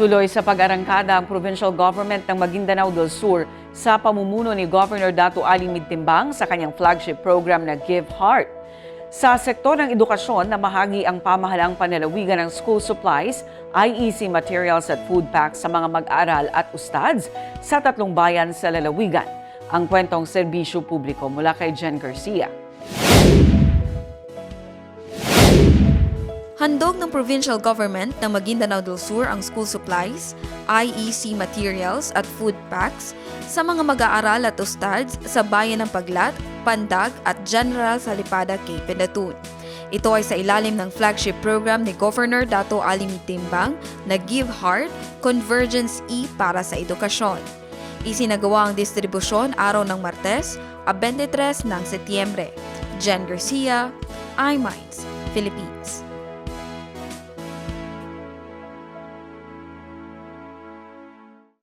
Tuloy sa pag-arangkada ang provincial government ng Maguindanao del Sur sa pamumuno ni Governor Dato Ali Midtimbang sa kanyang flagship program na Give Heart. Sa sektor ng edukasyon, namahagi ang pamahalang panalawigan ng school supplies, IEC materials at food packs sa mga mag-aaral at ustads sa tatlong bayan sa lalawigan. Ang kwentong serbisyo publiko mula kay Jen Garcia. Handog ng provincial government ng Maguindanao del Sur ang school supplies, IEC materials at food packs sa mga mag-aaral at ustads sa bayan ng Paglat, Pandag at General Salipada K. Pendatun. Ito ay sa ilalim ng flagship program ni Governor Dato Ali Mitimbang na Give Heart Convergence E para sa edukasyon. Isinagawa ang distribusyon araw ng Martes, a 23 ng Setyembre. Jen Garcia, iMinds, Philippines.